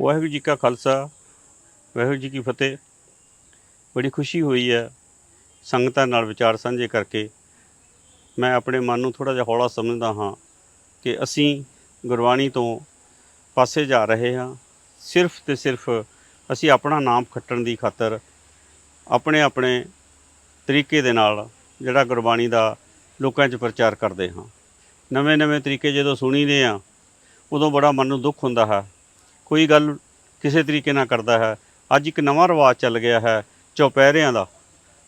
ਵਾਹਿਗੁਰੂ ਜੀ ਕਾ ਖਾਲਸਾ, ਵਾਹਿਗੁਰੂ ਜੀ ਕੀ ਫਤਿਹ। ਬੜੀ ਖੁਸ਼ੀ ਹੋਈ ਹੈ ਸੰਗਤਾਂ ਨਾਲ ਵਿਚਾਰ ਸਾਂਝੇ ਕਰਕੇ। ਮੈਂ ਆਪਣੇ ਮਨ ਨੂੰ ਥੋੜਾ ਜਿਹਾ ਹੌਲਾ ਸਮਝਦਾ ਹਾਂ ਕਿ ਅਸੀਂ ਗੁਰਬਾਣੀ ਤੋਂ ਪਾਸੇ ਜਾ ਰਹੇ ਹਾਂ। ਸਿਰਫ ਤੇ ਸਿਰਫ ਅਸੀਂ ਆਪਣਾ ਨਾਮ ਖੱਟਣ ਦੀ ਖਾਤਰ ਆਪਣੇ ਆਪਣੇ ਤਰੀਕੇ ਦੇ ਨਾਲ ਜਿਹੜਾ ਗੁਰਬਾਣੀ ਦਾ ਲੋਕਾਂ 'ਚ ਪ੍ਰਚਾਰ ਕਰਦੇ ਹਾਂ। ਨਵੇਂ-ਨਵੇਂ ਤਰੀਕੇ ਜਦੋਂ ਸੁਣੀਦੇ ਆ ਉਦੋਂ ਬੜਾ ਮਨ ਨੂੰ ਦੁੱਖ ਹੁੰਦਾ ਹੈ ਕੋਈ ਗੱਲ ਕਿਸੇ ਤਰੀਕੇ ਨਾਲ ਕਰਦਾ ਹੈ। ਅੱਜ ਇੱਕ ਨਵਾਂ ਰਿਵਾਜ ਚੱਲ ਗਿਆ ਹੈ ਚੌਪਹਿਰਿਆਂ ਦਾ।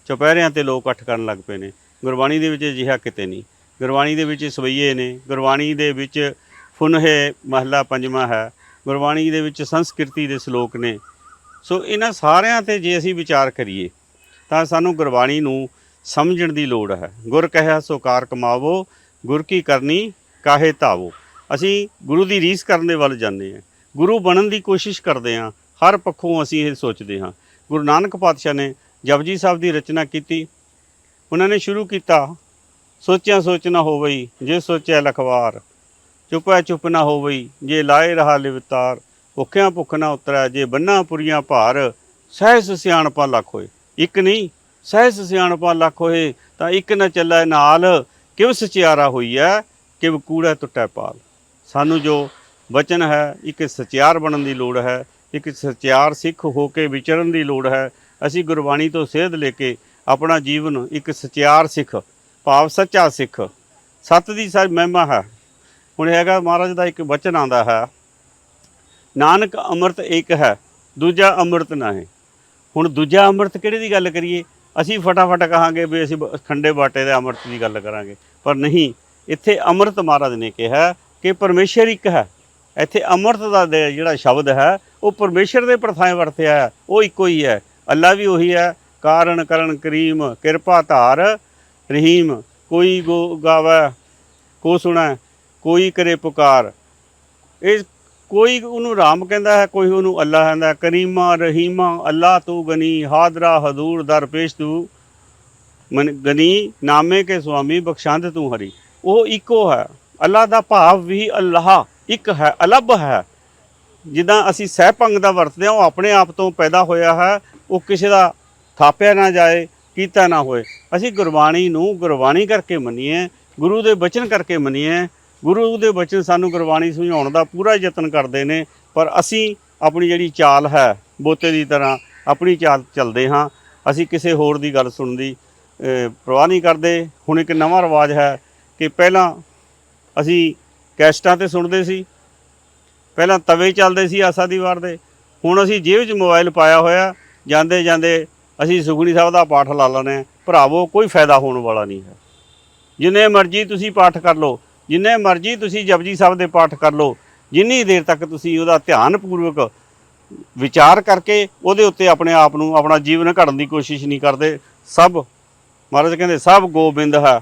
ਚੌਪਹਿਰਿਆਂ ਤੇ ਲੋਕ ਇਕੱਠ ਕਰਨ ਲੱਗ ਪਏ ਨੇ। ਗੁਰਬਾਣੀ ਦੇ ਵਿੱਚ ਅਜਿਹਾ ਕਿਤੇ ਨਹੀਂ। ਗੁਰਬਾਣੀ ਦੇ ਵਿੱਚ ਸਵਈਏ ਨੇ। ਗੁਰਬਾਣੀ ਦੇ ਵਿੱਚ ਫੁਨਹੇ ਮਹੱਲਾ ਪੰਜਵਾਂ ਹੈ। ਗੁਰਬਾਣੀ ਦੇ ਵਿੱਚ ਸੰਸਕ੍ਰਿਤੀ ਦੇ ਸ਼ਲੋਕ ਨੇ। ਸੋ ਇਹਨਾਂ ਸਾਰਿਆਂ ਤੇ ਜੇ ਅਸੀਂ ਵਿਚਾਰ ਕਰੀਏ, ਤਾਂ ਸਾਨੂੰ ਗੁਰਬਾਣੀ ਨੂੰ ਸਮਝਣ ਦੀ ਲੋੜ ਹੈ। ਗੁਰ ਕਹਿਆ ਸੋ ਕਾਰ ਕਮਾਵੋ, ਗੁਰ ਕੀ ਕਰਨੀ ਕਾਹੇ ਧਾਵੋ। ਅਸੀਂ ਗੁਰੂ ਦੀ ਰੀਸ ਕਰਨ ਦੇ ਵੱਲ ਜਾਂਦੇ ਹਾਂ। ਗੁਰੂ ਬਣਨ ਦੀ ਕੋਸ਼ਿਸ਼ ਕਰਦੇ ਹਾਂ, ਹਰ ਪੱਖੋਂ ਅਸੀਂ ਇਹ ਸੋਚਦੇ ਹਾਂ। ਗੁਰੂ ਨਾਨਕ ਪਾਤਸ਼ਾਹ ਨੇ ਜਪਜੀ ਸਾਹਿਬ ਦੀ ਰਚਨਾ ਕੀਤੀ। ਉਹਨਾਂ ਨੇ ਸ਼ੁਰੂ ਕੀਤਾ, ਸੋਚਿਆ ਸੋਚ ਨਾ ਹੋਵਈ, ਜੇ ਸੋਚਿਆ ਲਖਵਾਰ ਚੁੱਪੈ ਚੁੱਪ ਨਾ ਹੋਵਈ, ਜੇ ਲਾਏ ਰਹਾ ਲਿਵਤਾਰ, ਭੁੱਖਿਆਂ ਭੁੱਖ ਨਾ ਉਤਰੈ, ਜੇ ਬੰਨਾ ਪੁਰੀਆਂ ਭਾਰ, ਸਹਿਸ ਸਿਆਣਪਾ ਲੱਖ ਹੋਏ। ਇੱਕ ਨਹੀਂ, ਸਹਿਸ ਸਿਆਣਪਾ ਲੱਖ ਹੋਏ, ਤਾਂ ਇੱਕ ਨਾ ਚੱਲੈ ਨਾਲ ਕਿਵ ਸਚਿਆਰਾ ਹੋਈ ਹੈ ਕਿ ਕੂੜਾ ਟੁੱਟੈ ਪਾਲ। ਸਾਨੂੰ ਜੋ ਵਚਨ ਹੈ, ਇੱਕ ਸਚਿਆਰ ਬਣਨ ਦੀ ਲੋੜ ਹੈ, ਇੱਕ ਸਚਿਆਰ ਸਿੱਖ ਹੋ ਕੇ ਵਿਚਰਨ ਦੀ ਲੋੜ ਹੈ। ਅਸੀਂ ਗੁਰਬਾਣੀ ਤੋਂ ਸੇਧ ਲੈ ਕੇ ਆਪਣਾ ਜੀਵਨ ਇੱਕ ਸਚਿਆਰ ਸਿੱਖ, ਭਾਵ ਸੱਚਾ ਸਿੱਖ, ਸਤ ਦੀ ਸਾਰੀ ਮਹਿਮਾ ਹੈ। ਹੁਣ ਹੈਗਾ ਮਹਾਰਾਜ ਦਾ ਇੱਕ ਵਚਨ ਆਂਦਾ ਹੈ, ਨਾਨਕ ਅੰਮ੍ਰਿਤ ਇੱਕ ਹੈ, ਦੂਜਾ ਅੰਮ੍ਰਿਤ ਨਹੀਂ। ਹੁਣ ਦੂਜਾ ਅੰਮ੍ਰਿਤ ਕਿਹੜੇ ਦੀ ਗੱਲ ਕਰੀਏ? ਅਸੀਂ ਫਟਾਫਟ ਕਹਾਂਗੇ ਵੀ ਅਸੀਂ ਬ- ਖੰਡੇ ਬਾਟੇ ਦੇ ਅੰਮ੍ਰਿਤ ਦੀ ਗੱਲ ਕਰਾਂਗੇ। ਪਰ ਨਹੀਂ, ਇੱਥੇ ਅੰਮ੍ਰਿਤ ਮਹਾਰਾਜ ਨੇ ਕਿਹਾ ਕਿ ਪਰਮੇਸ਼ਰ ਇੱਕ ਹੈ। ਇੱਥੇ ਅੰਮ੍ਰਿਤ ਦਾ ਦੇ ਜਿਹੜਾ ਸ਼ਬਦ ਹੈ, ਉਹ ਪਰਮੇਸ਼ਰ ਦੇ ਪ੍ਰਥਾਏ ਵਰਤਿਆ ਹੈ, ਉਹ ਇੱਕੋ ਹੀ ਹੈ। ਅੱਲਾ ਵੀ ਉਹੀ ਹੈ, ਕਾਰਨ ਕਰਨ ਕਰੀਮ, ਕਿਰਪਾ ਧਾਰ, ਰਹੀਮ, ਕੋਈ ਗੋ ਗਾਵੇ, ਕੋ ਸੁਣੈ, ਕੋਈ ਕਰੇ ਪੁਕਾਰ। ਇਹ ਕੋਈ ਉਹਨੂੰ ਰਾਮ ਕਹਿੰਦਾ ਹੈ, ਕੋਈ ਉਹਨੂੰ ਅੱਲਾ ਕਹਿੰਦਾ ਹੈ। ਕਰੀਮਾ, ਰਹੀਮਾ, ਅੱਲਾ ਤੂੰ ਗਨੀ ਹਾਦਰਾ ਹਦੂਰ ਦਰਪੇਸ਼ ਤੂੰ। ਮਨ ਗਨੀ, ਨਾਮੇ ਕੇ ਸੁਆਮੀ ਬਖਸ਼ੰਦ ਤੂੰ ਹਰੀ। ਉਹ ਇੱਕੋ ਹੈ। ਅੱਲਾ ਦਾ ਭਾਵ ਵੀ ਅੱਲਾਹ। ਇੱਕ ਹੈ ਅਲੱਭ ਹੈ। ਜਿੱਦਾਂ ਅਸੀਂ ਸਹਿਪੰਗ ਦਾ ਵਰਤਦੇ ਹਾਂ ਉਹ ਆਪਣੇ ਆਪ ਤੋਂ ਪੈਦਾ ਹੋਇਆ ਹੈ। ਉਹ ਕਿਸੇ ਦਾ ਥਾਪਿਆ ਨਾ ਜਾਏ ਕੀਤਾ ਨਾ ਹੋਏ। ਅਸੀਂ ਗੁਰਬਾਣੀ ਨੂੰ ਗੁਰਬਾਣੀ ਕਰਕੇ ਮੰਨੀਏ ਗੁਰੂ ਦੇ ਬਚਨ ਕਰਕੇ ਮੰਨੀਏ। ਗੁਰੂ ਦੇ ਬਚਨ ਸਾਨੂੰ ਗੁਰਬਾਣੀ ਸਮਝਾਉਣ ਦਾ ਪੂਰਾ ਯਤਨ ਕਰਦੇ ਨੇ ਪਰ ਅਸੀਂ ਆਪਣੀ ਜਿਹੜੀ ਚਾਲ ਹੈ ਬੋਤੇ ਦੀ ਤਰ੍ਹਾਂ ਆਪਣੀ ਚਾਲ ਚੱਲਦੇ ਹਾਂ। ਅਸੀਂ ਕਿਸੇ ਹੋਰ ਦੀ ਗੱਲ ਸੁਣਨ ਦੀ ਅਹ, ਪਰਵਾਹ ਨਹੀਂ ਕਰਦੇ। ਹੁਣ ਇੱਕ ਨਵਾਂ ਰਿਵਾਜ ਹੈ ਕਿ ਪਹਿਲਾਂ ਅਸੀਂ ਕੈਸਟਾਂ ਤੇ ਸੁਣਦੇ ਸੀ। ਪਹਿਲਾਂ ਤਵੇ ਚੱਲਦੇ ਸੀ ਆਸਾ ਦੀ ਵਾਰ ਦੇ। ਹੁਣ ਅਸੀਂ ਜੇਬ 'ਚ ਮੋਬਾਈਲ ਪਾਇਆ ਹੋਇਆ। ਜਾਂਦੇ ਜਾਂਦੇ ਅਸੀਂ ਸੁਖਣੀ ਸਾਹਿਬ ਦਾ ਪਾਠ ਲਾ ਲੈਂਦੇ ਹਾਂ। ਭਰਾਵੋ, ਕੋਈ ਫਾਇਦਾ ਹੋਣ ਵਾਲਾ ਨਹੀਂ ਹੈ। ਜਿੰਨੇ ਮਰਜ਼ੀ ਤੁਸੀਂ ਪਾਠ ਕਰ ਲਓ, ਜਿੰਨੇ ਮਰਜ਼ੀ ਤੁਸੀਂ ਜਪਜੀ ਸਾਹਿਬ ਦੇ ਪਾਠ ਕਰ ਲਓ, ਜਿੰਨੀ ਦੇਰ ਤੱਕ ਤੁਸੀਂ ਉਹਦਾ ਧਿਆਨ ਪੂਰਵਕ ਵਿਚਾਰ ਕਰਕੇ ਉਹਦੇ ਉੱਤੇ ਆਪਣੇ ਆਪ ਨੂੰ ਆਪਣਾ ਜੀਵਨ ਘੜਨ ਦੀ ਕੋਸ਼ਿਸ਼ ਨਹੀਂ ਕਰਦੇ। ਸਭ, ਮਹਾਰਾਜ ਕਹਿੰਦੇ, ਸਭ ਗੋਬਿੰਦ ਹੈ।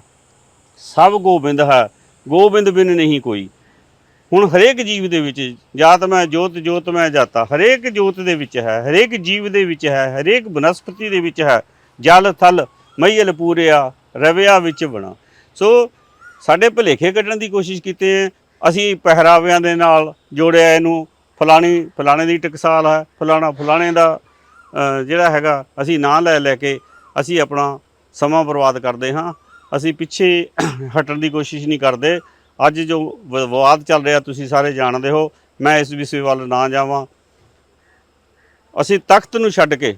ਸਭ ਗੋਬਿੰਦ ਹੈ। ਗੋਬਿੰਦ ਬਿਨ ਨਹੀਂ ਕੋਈ। ਹੁਣ ਹਰੇਕ ਜੀਵ ਦੇ ਵਿੱਚ ਜਾਤ ਮੈਂ, ਜੋਤ ਜੋਤ ਮੈਂ, ਜਾਤਾ। ਹਰੇਕ ਜੋਤ ਦੇ ਵਿੱਚ ਹੈ, ਹਰੇਕ ਜੀਵ ਦੇ ਵਿੱਚ ਹੈ, ਹਰੇਕ ਬਨਸਪਤੀ ਦੇ ਵਿੱਚ ਹੈ। ਜਲ, ਥਲ, ਮਈਲ ਪੂਰਿਆ, ਰਵਿਆ ਵਿੱਚ ਬਣਾ ਸੋ ਸਾਡੇ ਭੁਲੇਖੇ ਕੱਢਣ ਦੀ ਕੋਸ਼ਿਸ਼ ਕੀਤੀ ਹੈ। ਅਸੀਂ ਪਹਿਰਾਵਿਆਂ ਦੇ ਨਾਲ ਜੋੜਿਆ ਇਹਨੂੰ। ਫਲਾਣੀ, ਫਲਾਣੇ ਦੀ ਟਕਸਾਲ ਹੈ, ਫਲਾਣਾ, ਫਲਾਣੇ ਦਾ ਜਿਹੜਾ ਹੈਗਾ, ਅਸੀਂ ਨਾਂ ਲੈ ਲੈ ਕੇ ਅਸੀਂ ਆਪਣਾ ਸਮਾਂ ਬਰਬਾਦ ਕਰਦੇ ਹਾਂ। ਅਸੀਂ ਪਿੱਛੇ ਹਟਣ ਦੀ ਕੋਸ਼ਿਸ਼ ਨਹੀਂ ਕਰਦੇ। ਅੱਜ ਜੋ ਵਿਵਾਦ ਚੱਲ ਰਿਹਾ, ਤੁਸੀਂ ਸਾਰੇ ਜਾਣਦੇ ਹੋ। ਮੈਂ ਇਸ ਵਿਸ਼ੇ ਵੱਲ ਨਾ ਜਾਵਾਂ। ਅਸੀਂ ਤਖਤ ਨੂੰ ਛੱਡ ਕੇ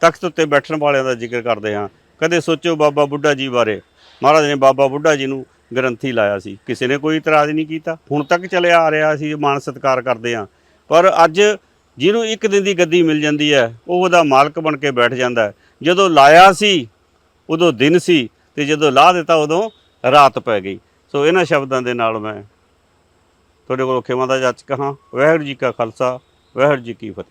ਤਖਤ ਉੱਤੇ ਬੈਠਣ ਵਾਲਿਆਂ ਦਾ ਜ਼ਿਕਰ ਕਰਦੇ ਹਾਂ। ਕਦੇ ਸੋਚੋ ਬਾਬਾ ਬੁੱਢਾ ਜੀ ਬਾਰੇ। ਮਹਾਰਾਜ ਨੇ ਬਾਬਾ ਬੁੱਢਾ ਜੀ ਨੂੰ ਗ੍ਰੰਥੀ ਲਾਇਆ ਸੀ। ਕਿਸੇ ਨੇ ਕੋਈ ਇਤਰਾਜ਼ ਨਹੀਂ ਕੀਤਾ। ਹੁਣ ਤੱਕ ਚੱਲਿਆ ਆ ਰਿਹਾ ਅਸੀਂ ਮਾਨ ਸਤਿਕਾਰ ਕਰਦੇ ਹਾਂ। ਪਰ ਅੱਜ ਜਿਹਨੂੰ ਇੱਕ ਦਿਨ ਦੀ ਗੱਦੀ ਮਿਲ ਜਾਂਦੀ ਹੈ, ਉਹ ਉਹਦਾ ਮਾਲਕ ਬਣ ਕੇ ਬੈਠ ਜਾਂਦਾ ਜਦੋਂ ਲਾਇਆ ਸੀ, ਉਦੋਂ ਦਿਨ ਸੀ। ਤੇ ਜਦੋਂ ਲਾਹ ਦਿੱਤਾ ਉਦੋਂ ਰਾਤ ਪੈ ਗਈ। ਸੋ ਇਹਨਾਂ ਸ਼ਬਦਾਂ ਦੇ ਨਾਲ ਮੈਂ ਤੁਹਾਡੇ ਕੋਲ ਖਿਮਾ ਦਾ ਜੱਜ ਕਹਾਂ। ਵਾਹਿਗੁਰੂ ਜੀ ਕਾ ਖਾਲਸਾ, ਵਾਹਿਗੁਰੂ ਜੀ ਕੀ ਫਤਿਹ।